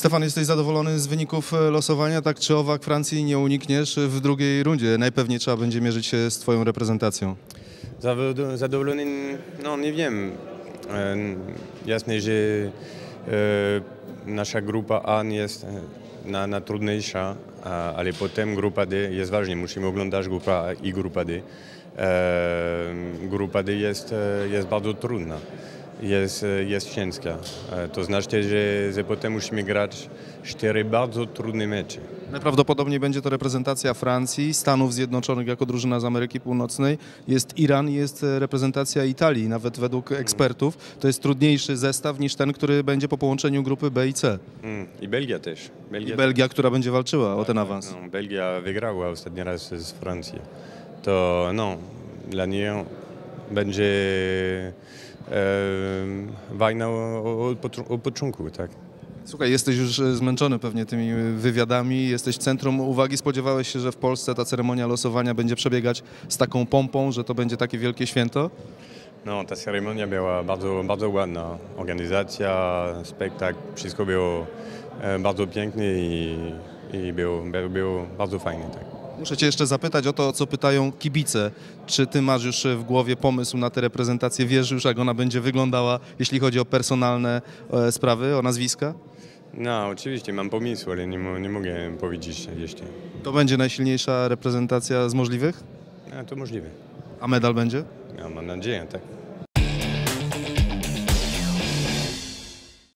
Stefan, jesteś zadowolony z wyników e, losowania? Tak czy owak Francji nie unikniesz w drugiej rundzie. Najpewniej trzeba będzie mierzyć się z twoją reprezentacją. Zadowolony? No nie wiem. E, Jasne, że e, nasza grupa A jest na, na trudniejsza, ale potem grupa D jest ważna. Musimy oglądać grupa A i grupa D. Grupa D jest, jest bardzo trudna. Jest, jest ciężka. E, to znaczy, że, że potem musimy grać cztery bardzo trudne mecze. Najprawdopodobniej będzie to reprezentacja Francji, Stanów Zjednoczonych jako drużyna z Ameryki Północnej, jest Iran i jest reprezentacja Italii. Nawet według ekspertów to jest trudniejszy zestaw niż ten, który będzie po połączeniu grupy B i C. Mm, I Belgia też. Belgia I Belgia, która będzie walczyła o ten awans. No, Belgia wygrała ostatni raz z Francją. To no, dla niej będzie e, wojna o- od początku, tak. Słuchaj, jesteś już e, zmęczony pewnie tymi wywiadami, jesteś w centrum uwagi. Spodziewałeś się, że w Polsce ta ceremonia losowania będzie przebiegać z taką pompą, że to będzie takie wielkie święto? No, ta ceremonia była bardzo, bardzo ładna. Organizacja, spektakl, wszystko było e, bardzo piękne i, i było, było, było bardzo fajne, tak. Muszę cię jeszcze zapytać o to, o co pytają kibice. Czy ty masz już w głowie pomysł na tę reprezentację? Wiesz już, jak ona będzie wyglądała, jeśli chodzi o personalne e, sprawy, o nazwiska? No, oczywiście mam pomysł, ale nie, nie mogę powiedzieć jeszcze. To będzie najsilniejsza reprezentacja z możliwych? No, to możliwe. A medal będzie? Ja mam nadzieję, tak.